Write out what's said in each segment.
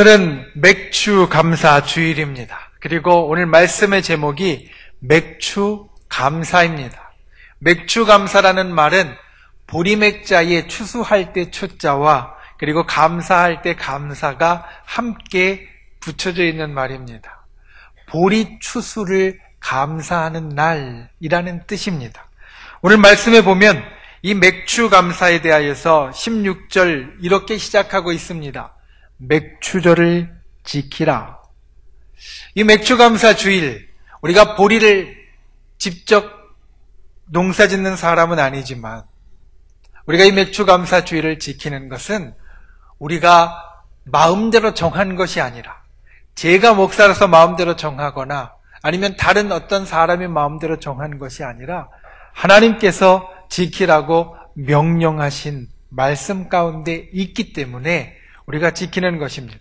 오늘은 맥주 감사 주일입니다. 그리고 오늘 말씀의 제목이 맥주 감사입니다. 맥주 감사라는 말은 보리맥자에 추수할 때 추자와 그리고 감사할 때 감사가 함께 붙여져 있는 말입니다. 보리 추수를 감사하는 날이라는 뜻입니다. 오늘 말씀에 보면 이 맥주 감사에 대하여서 16절 이렇게 시작하고 있습니다. 맥주절을 지키라. 이 맥주 감사 주일, 우리가 보리를 직접 농사 짓는 사람은 아니지만, 우리가 이 맥주 감사 주일을 지키는 것은 우리가 마음대로 정한 것이 아니라, 제가 목사로서 마음대로 정하거나, 아니면 다른 어떤 사람이 마음대로 정한 것이 아니라, 하나님께서 지키라고 명령하신 말씀 가운데 있기 때문에 우리가 지키는 것입니다.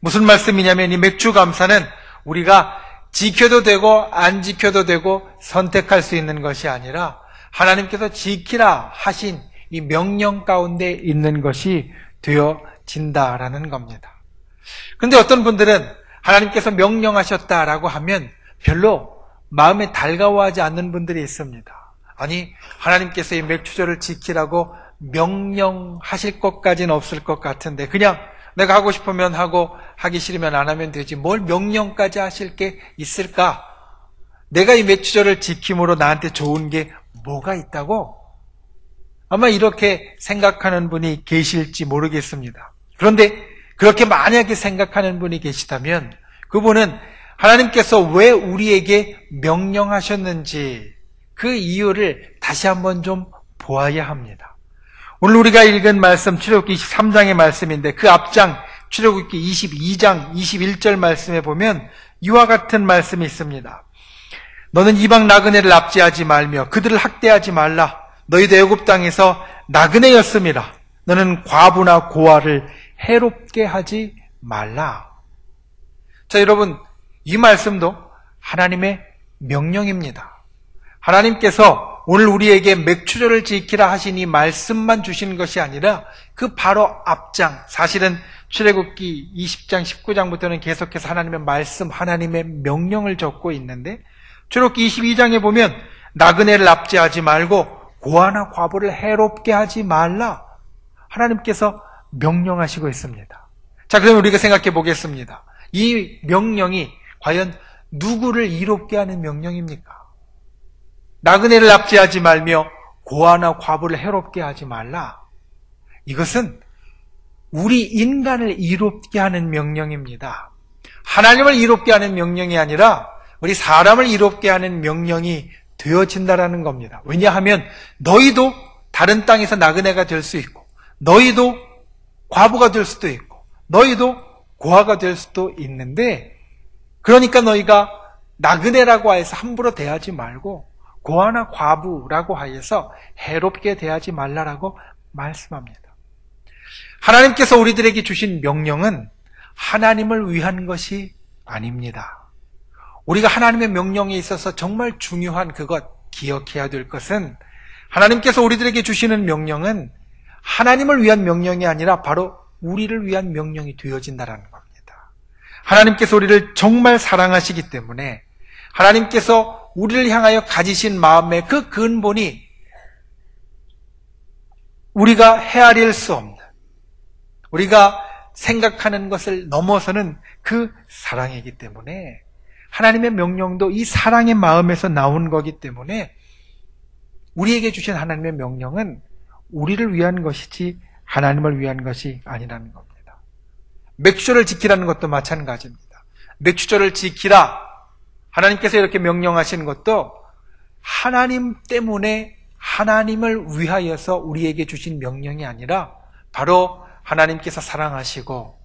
무슨 말씀이냐면 이 맥주 감사는 우리가 지켜도 되고 안 지켜도 되고 선택할 수 있는 것이 아니라 하나님께서 지키라 하신 이 명령 가운데 있는 것이 되어진다라는 겁니다. 그런데 어떤 분들은 하나님께서 명령하셨다라고 하면 별로 마음에 달가워하지 않는 분들이 있습니다. 아니, 하나님께서 이 맥주절을 지키라고 명령하실 것까지는 없을 것 같은데, 그냥 내가 하고 싶으면 하고, 하기 싫으면 안 하면 되지. 뭘 명령까지 하실 게 있을까? 내가 이 맥주절을 지킴으로 나한테 좋은 게 뭐가 있다고? 아마 이렇게 생각하는 분이 계실지 모르겠습니다. 그런데 그렇게 만약에 생각하는 분이 계시다면 그분은 하나님께서 왜 우리에게 명령하셨는지 그 이유를 다시 한번 좀 보아야 합니다. 오늘 우리가 읽은 말씀 출애굽기 23장의 말씀인데 그 앞장 출애굽기 22장 21절 말씀에 보면 이와 같은 말씀이 있습니다. 너는 이방 나그네를 납치하지 말며 그들을 학대하지 말라. 너희도 애굽 땅에서 나그네였습니다. 너는 과부나 고아를 해롭게 하지 말라. 자, 여러분, 이 말씀도 하나님의 명령입니다. 하나님께서 오늘 우리에게 맥주절을 지키라 하시니 말씀만 주신 것이 아니라 그 바로 앞장, 사실은 출애굽기 20장 19장부터는 계속해서 하나님의 말씀, 하나님의 명령을 적고 있는데 출애굽기 22장에 보면 나그네를 납치하지 말고 고아나 과부를 해롭게 하지 말라. 하나님께서 명령하시고 있습니다. 자, 그러면 우리가 생각해 보겠습니다. 이 명령이 과연 누구를 이롭게 하는 명령입니까? 나그네를 납치하지 말며 고아나 과부를 해롭게 하지 말라. 이것은 우리 인간을 이롭게 하는 명령입니다. 하나님을 이롭게 하는 명령이 아니라 우리 사람을 이롭게 하는 명령이 되어진다라는 겁니다. 왜냐하면 너희도 다른 땅에서 나그네가 될 수 있고 너희도 과부가 될 수도 있고 너희도 고아가 될 수도 있는데 그러니까 너희가 나그네라고 해서 함부로 대하지 말고 고아나 과부라고 하여서 해롭게 대하지 말라라고 말씀합니다. 하나님께서 우리들에게 주신 명령은 하나님을 위한 것이 아닙니다. 우리가 하나님의 명령에 있어서 정말 중요한 그것 기억해야 될 것은 하나님께서 우리들에게 주시는 명령은 하나님을 위한 명령이 아니라 바로 우리를 위한 명령이 되어진다라는 겁니다. 하나님께서 우리를 정말 사랑하시기 때문에 하나님께서 우리를 향하여 가지신 마음의 그 근본이 우리가 헤아릴 수 없는, 우리가 생각하는 것을 넘어서는 그 사랑이기 때문에 하나님의 명령도 이 사랑의 마음에서 나온 거기 때문에 우리에게 주신 하나님의 명령은 우리를 위한 것이지 하나님을 위한 것이 아니라는 겁니다. 맥주를 지키라는 것도 마찬가지입니다. 맥주절을 지키라 하나님께서 이렇게 명령하신 것도 하나님 때문에 하나님을 위하여서 우리에게 주신 명령이 아니라 바로 하나님께서 사랑하시고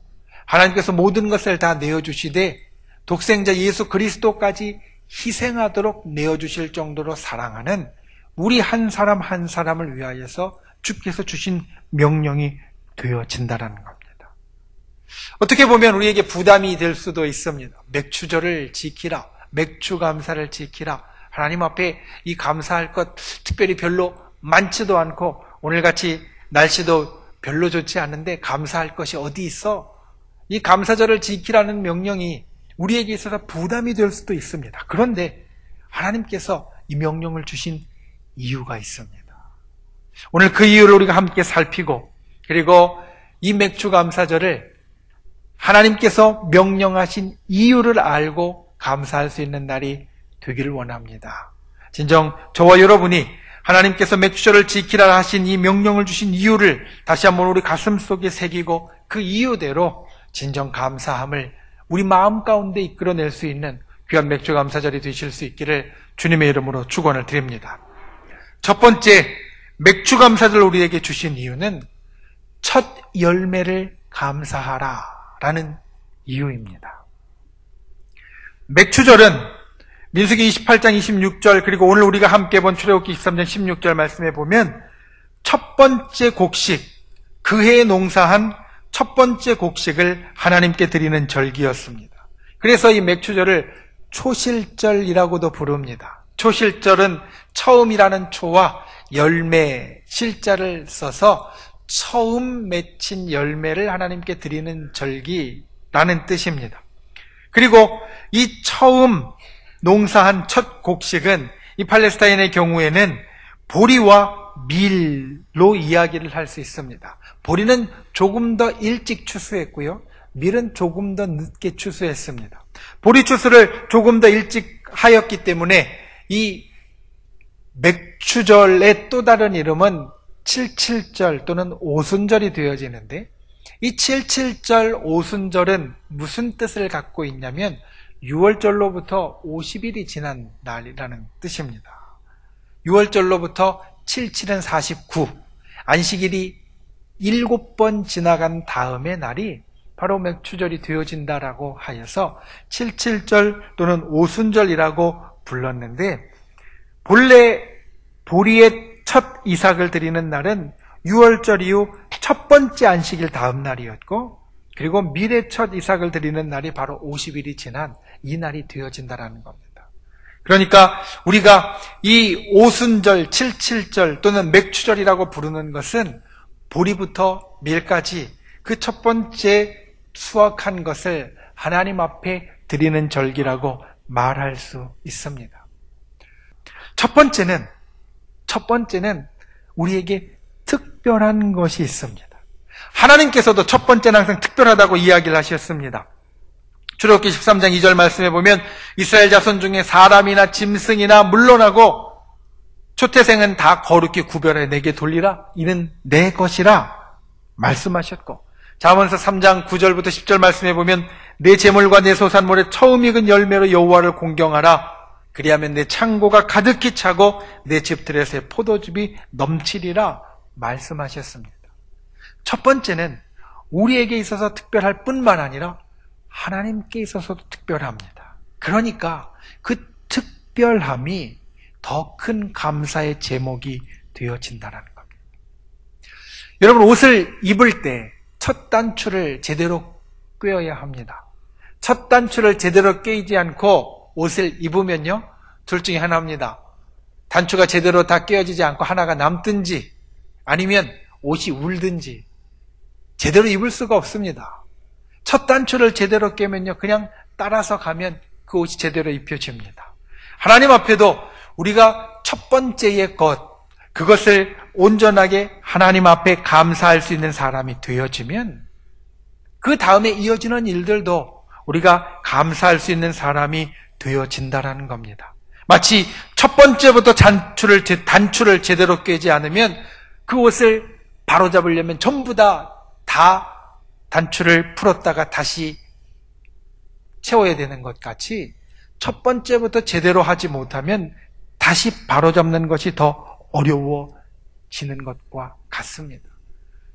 하나님께서 모든 것을 다 내어주시되 독생자 예수 그리스도까지 희생하도록 내어주실 정도로 사랑하는 우리 한 사람 한 사람을 위하여서 주께서 주신 명령이 되어진다라는 겁니다. 어떻게 보면 우리에게 부담이 될 수도 있습니다. 맥주절을 지키라. 맥주 감사를 지키라. 하나님 앞에 이 감사할 것 특별히 별로 많지도 않고 오늘같이 날씨도 별로 좋지 않은데 감사할 것이 어디 있어? 이 감사절을 지키라는 명령이 우리에게 있어서 부담이 될 수도 있습니다. 그런데 하나님께서 이 명령을 주신 이유가 있습니다. 오늘 그 이유를 우리가 함께 살피고 그리고 이 맥주 감사절을 하나님께서 명령하신 이유를 알고 감사할 수 있는 날이 되기를 원합니다. 진정 저와 여러분이 하나님께서 맥주절을 지키라 하신 이 명령을 주신 이유를 다시 한번 우리 가슴 속에 새기고 그 이유대로 진정 감사함을 우리 마음 가운데 이끌어낼 수 있는 귀한 맥주 감사절이 되실 수 있기를 주님의 이름으로 축원을 드립니다. 첫 번째 맥주 감사절 우리에게 주신 이유는 첫 열매를 감사하라라는 이유입니다. 맥주절은 민수기 28장 26절 그리고 오늘 우리가 함께 본 출애굽기 23장 16절 말씀에 보면 첫 번째 곡식 그 해에 농사한 첫 번째 곡식을 하나님께 드리는 절기였습니다. 그래서 이 맥주절을 초실절이라고도 부릅니다. 초실절은 처음이라는 초와 열매, 실자를 써서 처음 맺힌 열매를 하나님께 드리는 절기라는 뜻입니다. 그리고 이 처음 농사한 첫 곡식은 이 팔레스타인의 경우에는 보리와 밀로 이야기를 할 수 있습니다. 보리는 조금 더 일찍 추수했고요. 밀은 조금 더 늦게 추수했습니다. 보리 추수를 조금 더 일찍 하였기 때문에 이 맥추절의 또 다른 이름은 칠칠절 또는 오순절이 되어지는데 이 칠칠절 오순절은 무슨 뜻을 갖고 있냐면 6월절로부터 50일이 지난 날이라는 뜻입니다. 6월절로부터 77은 49, 안식일이 7번 지나간 다음의 날이 바로 맥추절이 되어진다라고 하여서 77절 또는 오순절이라고 불렀는데 본래 보리의 첫 이삭을 드리는 날은 6월절 이후 첫 번째 안식일 다음 날이었고 그리고 미래 첫 이삭을 드리는 날이 바로 50일이 지난 이 날이 되어진다라는 겁니다. 그러니까 우리가 이 오순절, 칠칠절 또는 맥추절이라고 부르는 것은 보리부터 밀까지 그 첫 번째 수확한 것을 하나님 앞에 드리는 절기라고 말할 수 있습니다. 첫 번째는 첫 번째는 우리에게 특별한 것이 있습니다. 하나님께서도 첫 번째는 항상 특별하다고 이야기를 하셨습니다. 출애굽기 13장 2절 말씀에 보면 이스라엘 자손 중에 사람이나 짐승이나 물론하고 초태생은 다 거룩히 구별해 내게 돌리라 이는 내 것이라 말씀하셨고 자문서 3장 9절부터 10절 말씀에 보면 내 재물과 내 소산물의 처음 익은 열매로 여호와를 공경하라 그리하면 내 창고가 가득히 차고 내 집들에서의 포도즙이 넘치리라 말씀하셨습니다. 첫 번째는 우리에게 있어서 특별할 뿐만 아니라 하나님께 있어서도 특별합니다. 그러니까 그 특별함이 더 큰 감사의 제목이 되어진다는 겁니다. 여러분 옷을 입을 때 첫 단추를 제대로 꿰어야 합니다. 첫 단추를 제대로 꿰지 않고 옷을 입으면요 둘 중에 하나입니다. 단추가 제대로 다 꿰어지지 않고 하나가 남든지 아니면 옷이 울든지 제대로 입을 수가 없습니다. 첫 단추를 제대로 깨면요, 그냥 따라서 가면 그 옷이 제대로 입혀집니다. 하나님 앞에도 우리가 첫 번째의 것, 그것을 온전하게 하나님 앞에 감사할 수 있는 사람이 되어지면 그 다음에 이어지는 일들도 우리가 감사할 수 있는 사람이 되어진다라는 겁니다. 마치 첫 번째부터 단추를, 단추를 제대로 깨지 않으면 그 옷을 바로잡으려면 전부 다, 다 단추를 풀었다가 다시 채워야 되는 것 같이 첫 번째부터 제대로 하지 못하면 다시 바로잡는 것이 더 어려워지는 것과 같습니다.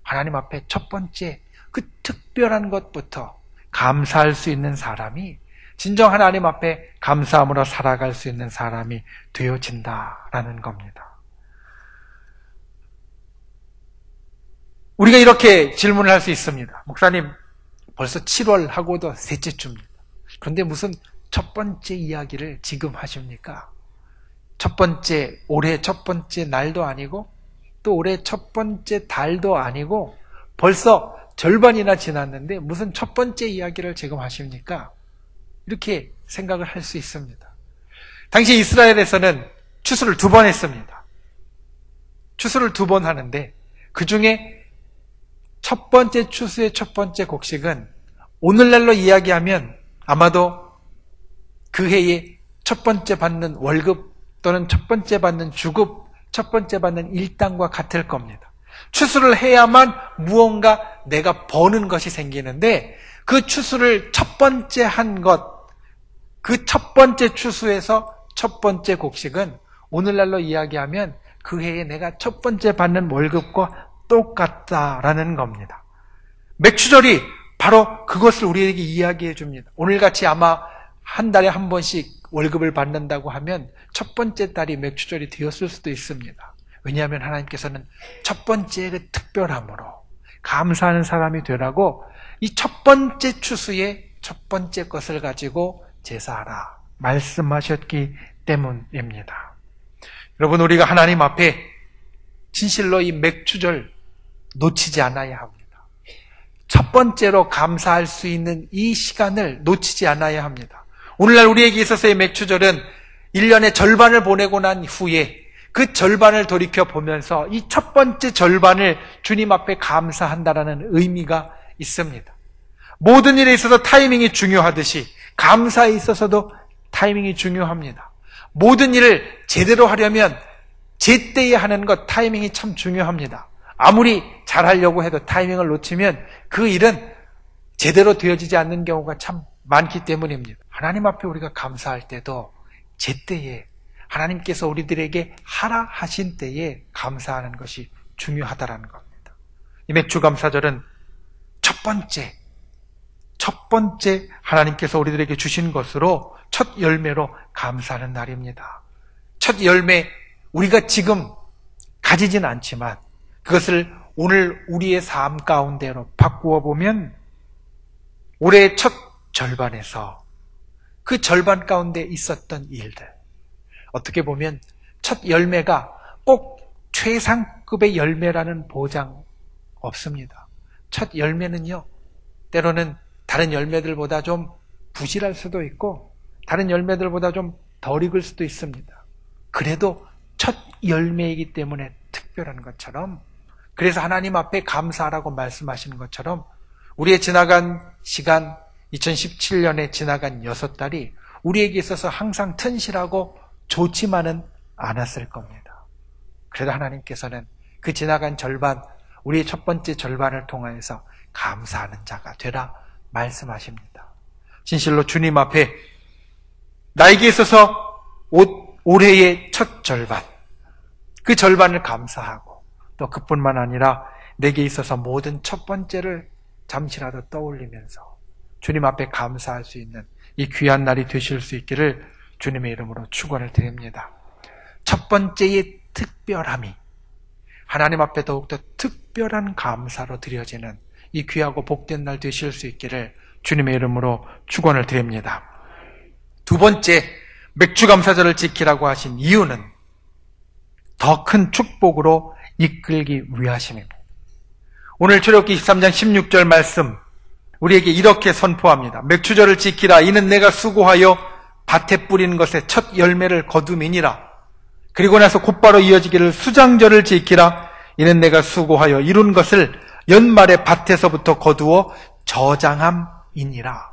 하나님 앞에 첫 번째 그 특별한 것부터 감사할 수 있는 사람이 진정 하나님 앞에 감사함으로 살아갈 수 있는 사람이 되어진다라는 겁니다. 우리가 이렇게 질문을 할 수 있습니다. 목사님, 벌써 7월 하고도 셋째 주입니다. 그런데 무슨 첫 번째 이야기를 지금 하십니까? 첫 번째, 올해 첫 번째 날도 아니고, 또 올해 첫 번째 달도 아니고, 벌써 절반이나 지났는데 무슨 첫 번째 이야기를 지금 하십니까? 이렇게 생각을 할 수 있습니다. 당시 이스라엘에서는 추수를 두 번 했습니다. 추수를 두 번 하는데 그 중에 첫 번째 추수의 첫 번째 곡식은 오늘날로 이야기하면 아마도 그 해에 첫 번째 받는 월급 또는 첫 번째 받는 주급, 첫 번째 받는 일당과 같을 겁니다. 추수를 해야만 무언가 내가 버는 것이 생기는데 그 추수를 첫 번째 한 것, 그 첫 번째 추수에서 첫 번째 곡식은 오늘날로 이야기하면 그 해에 내가 첫 번째 받는 월급과 똑같다라는 겁니다. 맥추절이 바로 그것을 우리에게 이야기해 줍니다. 오늘같이 아마 한 달에 한 번씩 월급을 받는다고 하면 첫 번째 달이 맥추절이 되었을 수도 있습니다. 왜냐하면 하나님께서는 첫 번째를 특별함으로 감사하는 사람이 되라고 이 첫 번째 추수의 첫 번째 것을 가지고 제사하라 말씀하셨기 때문입니다. 여러분 우리가 하나님 앞에 진실로 이 맥추절 놓치지 않아야 합니다. 첫 번째로 감사할 수 있는 이 시간을 놓치지 않아야 합니다. 오늘날 우리에게 있어서의 맥추절은 1년의 절반을 보내고 난 후에 그 절반을 돌이켜 보면서 이 첫 번째 절반을 주님 앞에 감사한다라는 의미가 있습니다. 모든 일에 있어서 타이밍이 중요하듯이 감사에 있어서도 타이밍이 중요합니다. 모든 일을 제대로 하려면 제때에 하는 것 타이밍이 참 중요합니다. 아무리 잘하려고 해도 타이밍을 놓치면 그 일은 제대로 되어지지 않는 경우가 참 많기 때문입니다. 하나님 앞에 우리가 감사할 때도 제때에 하나님께서 우리들에게 하라 하신 때에 감사하는 것이 중요하다라는 겁니다. 이 맥주 감사절은 첫 번째, 첫 번째 하나님께서 우리들에게 주신 것으로 첫 열매로 감사하는 날입니다. 첫 열매, 우리가 지금 가지진 않지만 그것을 오늘 우리의 삶 가운데로 바꾸어 보면 올해의 첫 절반에서 그 절반 가운데 있었던 일들, 어떻게 보면 첫 열매가 꼭 최상급의 열매라는 보장 없습니다. 첫 열매는요, 때로는 다른 열매들보다 좀 부실할 수도 있고, 다른 열매들보다 좀 덜 익을 수도 있습니다. 그래도 첫 열매이기 때문에 특별한 것처럼, 그래서 하나님 앞에 감사하라고 말씀하시는 것처럼, 우리의 지나간 시간, 2017년에 지나간 여섯 달이 우리에게 있어서 항상 튼실하고 좋지만은 않았을 겁니다. 그래도 하나님께서는 그 지나간 절반, 우리의 첫 번째 절반을 통하여서 감사하는 자가 되라 말씀하십니다. 진실로 주님 앞에 나에게 있어서 올해의 첫 절반, 그 절반을 감사하고 또 그뿐만 아니라 내게 있어서 모든 첫 번째를 잠시라도 떠올리면서 주님 앞에 감사할 수 있는 이 귀한 날이 되실 수 있기를 주님의 이름으로 축원을 드립니다. 첫 번째의 특별함이 하나님 앞에 더욱더 특별한 감사로 드려지는 이 귀하고 복된 날 되실 수 있기를 주님의 이름으로 축원을 드립니다. 두 번째 맥주 감사절을 지키라고 하신 이유는 더 큰 축복으로 이끌기 위하심입니다. 오늘 출애굽기 23장 16절 말씀 우리에게 이렇게 선포합니다. 맥주절을 지키라. 이는 내가 수고하여 밭에 뿌리는 것에 첫 열매를 거두미니라. 그리고 나서 곧바로 이어지기를 수장절을 지키라. 이는 내가 수고하여 이룬 것을 연말에 밭에서부터 거두어 저장함이니라.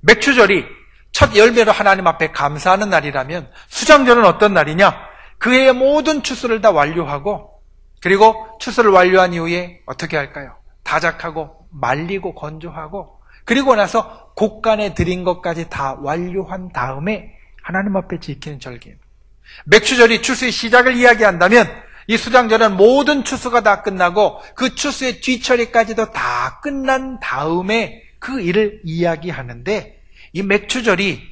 맥주절이 첫 열매로 하나님 앞에 감사하는 날이라면 수장절은 어떤 날이냐? 그 해의 모든 추수를 다 완료하고 그리고 추수를 완료한 이후에 어떻게 할까요? 다작하고 말리고 건조하고 그리고 나서 곡간에 드린 것까지 다 완료한 다음에 하나님 앞에 지키는 절기입니다. 맥추절이 추수의 시작을 이야기한다면 이 수장절은 모든 추수가 다 끝나고 그 추수의 뒤처리까지도 다 끝난 다음에 그 일을 이야기하는데 이 맥추절이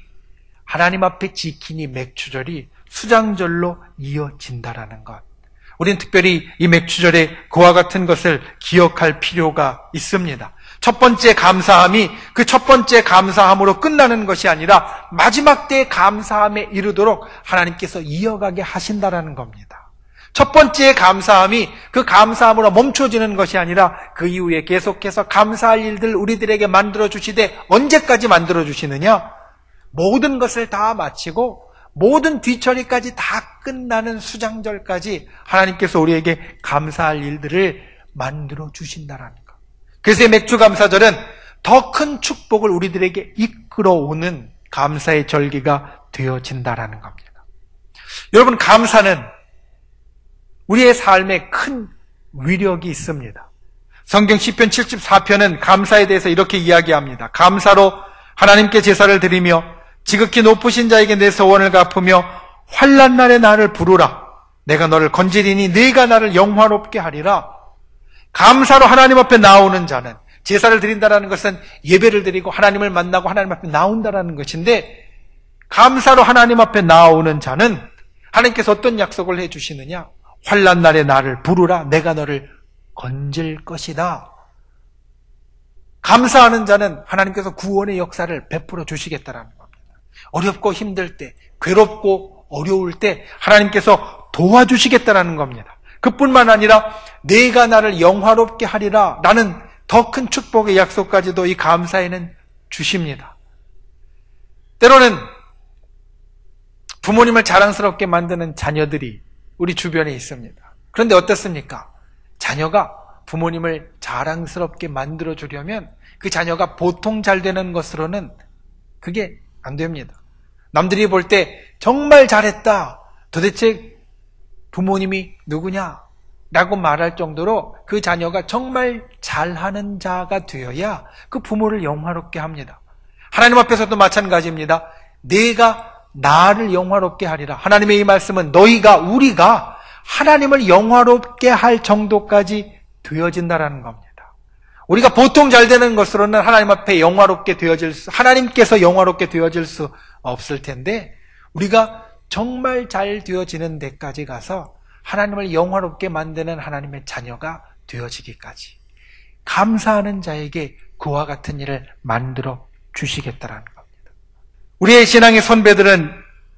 하나님 앞에 지키니 맥추절이 수장절로 이어진다라는 것. 우리는 특별히 이 맥추절에 그와 같은 것을 기억할 필요가 있습니다. 첫 번째 감사함이 그 첫 번째 감사함으로 끝나는 것이 아니라 마지막 때의 감사함에 이르도록 하나님께서 이어가게 하신다라는 겁니다. 첫 번째 감사함이 그 감사함으로 멈춰지는 것이 아니라 그 이후에 계속해서 감사할 일들 우리들에게 만들어 주시되 언제까지 만들어 주시느냐? 모든 것을 다 마치고 모든 뒤처리까지 다 끝나는 수장절까지 하나님께서 우리에게 감사할 일들을 만들어 주신다라는 것. 그래서 맥주 감사절은 더 큰 축복을 우리들에게 이끌어오는 감사의 절기가 되어진다라는 겁니다. 여러분 감사는 우리의 삶에 큰 위력이 있습니다. 성경 10편 74편은 감사에 대해서 이렇게 이야기합니다. 감사로 하나님께 제사를 드리며 지극히 높으신 자에게 내 소원을 갚으며 환란 날에 나를 부르라. 내가 너를 건지리니 네가 나를 영화롭게 하리라. 감사로 하나님 앞에 나오는 자는 제사를 드린다라는 것은 예배를 드리고 하나님을 만나고 하나님 앞에 나온다라는 것인데 감사로 하나님 앞에 나오는 자는 하나님께서 어떤 약속을 해 주시느냐? 환란 날에 나를 부르라 내가 너를 건질 것이다. 감사하는 자는 하나님께서 구원의 역사를 베풀어 주시겠다라는. 어렵고 힘들 때, 괴롭고 어려울 때 하나님께서 도와주시겠다라는 겁니다. 그뿐만 아니라 내가 나를 영화롭게 하리라 라는 더 큰 축복의 약속까지도 이 감사에는 주십니다. 때로는 부모님을 자랑스럽게 만드는 자녀들이 우리 주변에 있습니다. 그런데 어떻습니까? 자녀가 부모님을 자랑스럽게 만들어 주려면 그 자녀가 보통 잘 되는 것으로는 그게 안 됩니다. 남들이 볼 때 정말 잘했다. 도대체 부모님이 누구냐? 라고 말할 정도로 그 자녀가 정말 잘하는 자가 되어야 그 부모를 영화롭게 합니다. 하나님 앞에서도 마찬가지입니다. 내가 나를 영화롭게 하리라. 하나님의 이 말씀은 너희가 우리가 하나님을 영화롭게 할 정도까지 되어진다라는 겁니다. 우리가 보통 잘 되는 것으로는 하나님 앞에 영화롭게 되어질 수, 하나님께서 영화롭게 되어질 수 없을 텐데, 우리가 정말 잘 되어지는 데까지 가서 하나님을 영화롭게 만드는 하나님의 자녀가 되어지기까지 감사하는 자에게 그와 같은 일을 만들어 주시겠다라는 우리의 신앙의 선배들은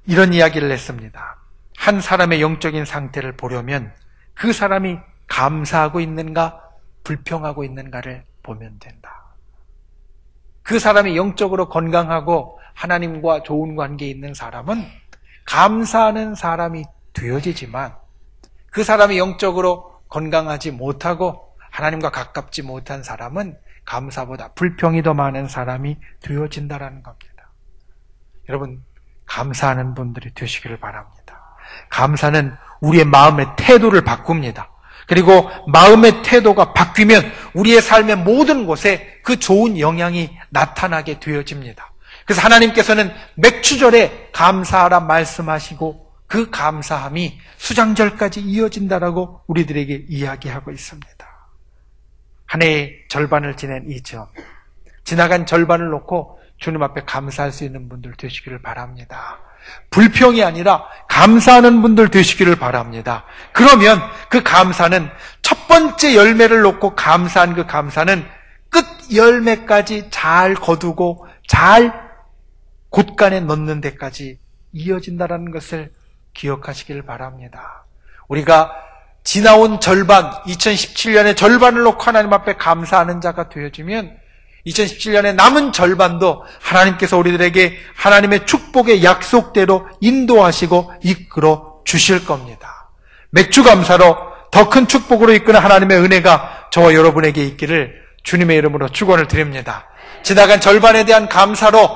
이런 이야기를 했습니다. 한 사람의 영적인 상태를 보려면 그 사람이 감사하고 있는가, 불평하고 있는가를 보면 된다. 그 사람이 영적으로 건강하고 하나님과 좋은 관계에 있는 사람은 감사하는 사람이 되어지지만 그 사람이 영적으로 건강하지 못하고 하나님과 가깝지 못한 사람은 감사보다 불평이 더 많은 사람이 되어진다라는 겁니다. 여러분, 감사하는 분들이 되시기를 바랍니다. 감사는 우리의 마음의 태도를 바꿉니다. 그리고 마음의 태도가 바뀌면 우리의 삶의 모든 곳에 그 좋은 영향이 나타나게 되어집니다. 그래서 하나님께서는 맥추절에 감사하라 말씀하시고 그 감사함이 수장절까지 이어진다라고 우리들에게 이야기하고 있습니다. 한 해의 절반을 지낸 이 점. 지나간 절반을 놓고 주님 앞에 감사할 수 있는 분들 되시기를 바랍니다. 불평이 아니라 감사하는 분들 되시기를 바랍니다. 그러면 그 감사는 첫 번째 열매를 놓고 감사한 그 감사는 끝 열매까지 잘 거두고 잘 곳간에 넣는 데까지 이어진다라는 것을 기억하시길 바랍니다. 우리가 지나온 절반, 2017년의 절반을 놓고 하나님 앞에 감사하는 자가 되어지면 2017년의 남은 절반도 하나님께서 우리들에게 하나님의 축복의 약속대로 인도하시고 이끌어 주실 겁니다. 맥주 감사로 더 큰 축복으로 이끄는 하나님의 은혜가 저와 여러분에게 있기를 주님의 이름으로 축원을 드립니다. 지나간 절반에 대한 감사로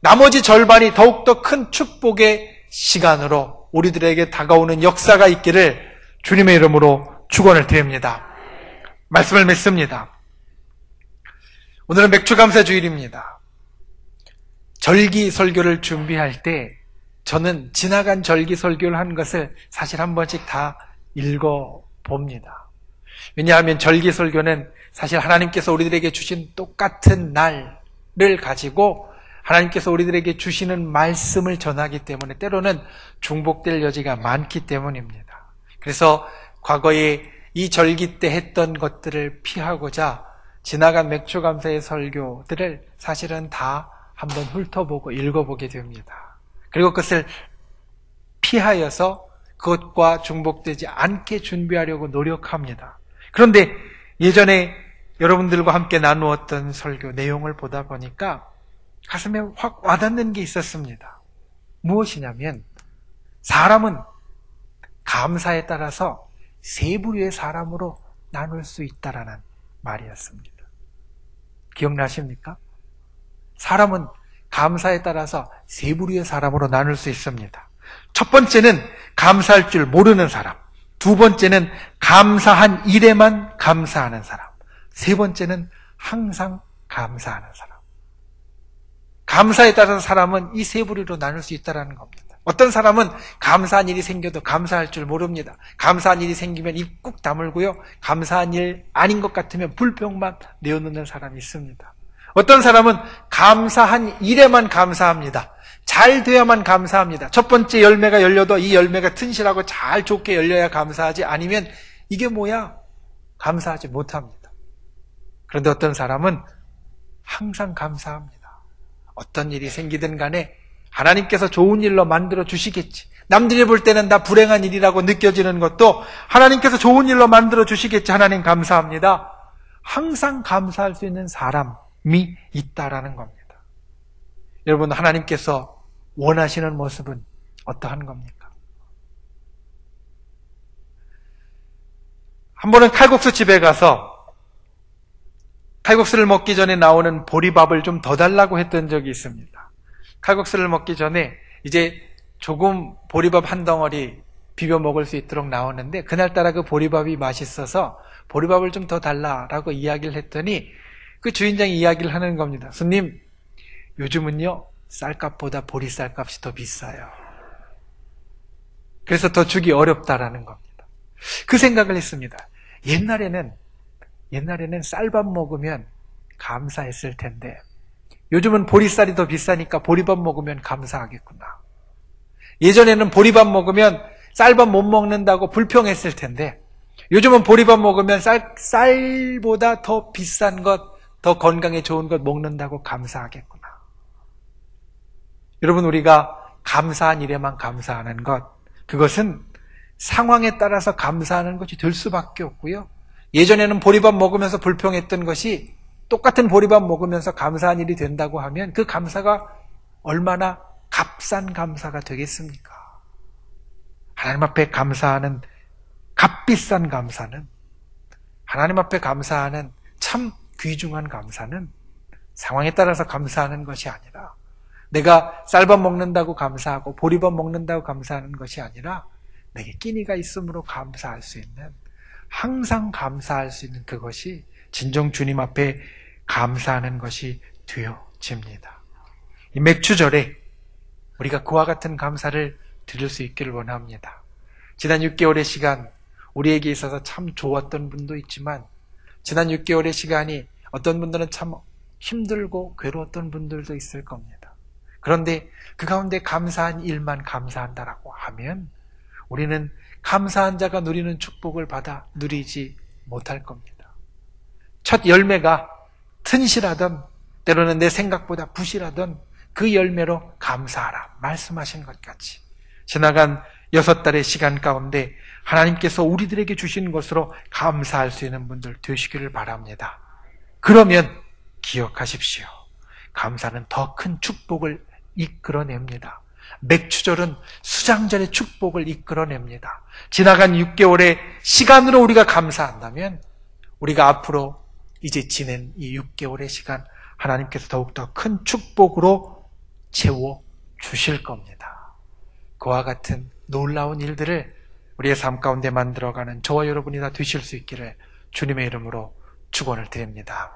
나머지 절반이 더욱더 큰 축복의 시간으로 우리들에게 다가오는 역사가 있기를 주님의 이름으로 축원을 드립니다. 말씀을 맺습니다. 오늘은 맥주감사 주일입니다. 절기 설교를 준비할 때 저는 지나간 절기 설교를 한 것을 사실 한 번씩 다 읽어 봅니다. 왜냐하면 절기 설교는 사실 하나님께서 우리들에게 주신 똑같은 날을 가지고 하나님께서 우리들에게 주시는 말씀을 전하기 때문에 때로는 중복될 여지가 많기 때문입니다. 그래서 과거에 이 절기 때 했던 것들을 피하고자 지나간 맥주 감사의 설교들을 사실은 다 한번 훑어보고 읽어보게 됩니다. 그리고 그것을 피하여서 그것과 중복되지 않게 준비하려고 노력합니다. 그런데 예전에 여러분들과 함께 나누었던 설교 내용을 보다 보니까 가슴에 확 와닿는 게 있었습니다. 무엇이냐면 사람은 감사에 따라서 세 부류의 사람으로 나눌 수 있다라는 말이었습니다. 기억나십니까? 사람은 감사에 따라서 세 부류의 사람으로 나눌 수 있습니다. 첫 번째는 감사할 줄 모르는 사람. 두 번째는 감사한 일에만 감사하는 사람. 세 번째는 항상 감사하는 사람. 감사에 따라서 사람은 이 세 부류로 나눌 수 있다는 겁니다. 어떤 사람은 감사한 일이 생겨도 감사할 줄 모릅니다. 감사한 일이 생기면 입 꾹 다물고요. 감사한 일 아닌 것 같으면 불평만 내어놓는 사람이 있습니다. 어떤 사람은 감사한 일에만 감사합니다. 잘 돼야만 감사합니다. 첫 번째 열매가 열려도 이 열매가 튼실하고 잘 좋게 열려야 감사하지 아니면 이게 뭐야? 감사하지 못합니다. 그런데 어떤 사람은 항상 감사합니다. 어떤 일이 생기든 간에 하나님께서 좋은 일로 만들어 주시겠지. 남들이 볼 때는 다 불행한 일이라고 느껴지는 것도 하나님께서 좋은 일로 만들어 주시겠지. 하나님 감사합니다. 항상 감사할 수 있는 사람이 있다라는 겁니다. 여러분, 하나님께서 원하시는 모습은 어떠한 겁니까? 한 번은 칼국수 집에 가서 칼국수를 먹기 전에 나오는 보리밥을 좀 더 달라고 했던 적이 있습니다. 칼국수를 먹기 전에 이제 조금 보리밥 한 덩어리 비벼 먹을 수 있도록 나오는데 그날따라 그 보리밥이 맛있어서 보리밥을 좀 더 달라라고 이야기를 했더니 그 주인장이 이야기를 하는 겁니다. 손님, 요즘은요, 쌀값보다 보리 쌀값이 더 비싸요. 그래서 더 주기 어렵다라는 겁니다. 그 생각을 했습니다. 옛날에는, 옛날에는 쌀밥 먹으면 감사했을 텐데, 요즘은 보리쌀이 더 비싸니까 보리밥 먹으면 감사하겠구나. 예전에는 보리밥 먹으면 쌀밥 못 먹는다고 불평했을 텐데, 요즘은 보리밥 먹으면 쌀, 쌀보다 더 비싼 것, 더 건강에 좋은 것 먹는다고 감사하겠구나. 여러분, 우리가 감사한 일에만 감사하는 것, 그것은 상황에 따라서 감사하는 것이 될 수밖에 없고요. 예전에는 보리밥 먹으면서 불평했던 것이 똑같은 보리밥 먹으면서 감사한 일이 된다고 하면 그 감사가 얼마나 값싼 감사가 되겠습니까? 하나님 앞에 감사하는 값비싼 감사는 하나님 앞에 감사하는 참 귀중한 감사는 상황에 따라서 감사하는 것이 아니라 내가 쌀밥 먹는다고 감사하고 보리밥 먹는다고 감사하는 것이 아니라 내게 끼니가 있으므로 감사할 수 있는 항상 감사할 수 있는 그것이 진정 주님 앞에 감사하는 것이 되어집니다. 이 맥주절에 우리가 그와 같은 감사를 드릴 수 있기를 원합니다. 지난 6개월의 시간 우리에게 있어서 참 좋았던 분도 있지만 지난 6개월의 시간이 어떤 분들은 참 힘들고 괴로웠던 분들도 있을 겁니다. 그런데 그 가운데 감사한 일만 감사한다라고 하면 우리는 감사한 자가 누리는 축복을 받아 누리지 못할 겁니다. 첫 열매가 튼실하던 때로는 내 생각보다 부실하던 그 열매로 감사하라 말씀하신 것 같이 지나간 여섯 달의 시간 가운데 하나님께서 우리들에게 주신 것으로 감사할 수 있는 분들 되시기를 바랍니다. 그러면 기억하십시오. 감사는 더 큰 축복을 이끌어냅니다. 맥추절은 수장절의 축복을 이끌어냅니다. 지나간 6개월의 시간으로 우리가 감사한다면 우리가 앞으로 이제 지낸 이 6개월의 시간 하나님께서 더욱더 큰 축복으로 채워 주실 겁니다. 그와 같은 놀라운 일들을 우리의 삶 가운데 만들어가는 저와 여러분이 다 되실 수 있기를 주님의 이름으로 축원을 드립니다.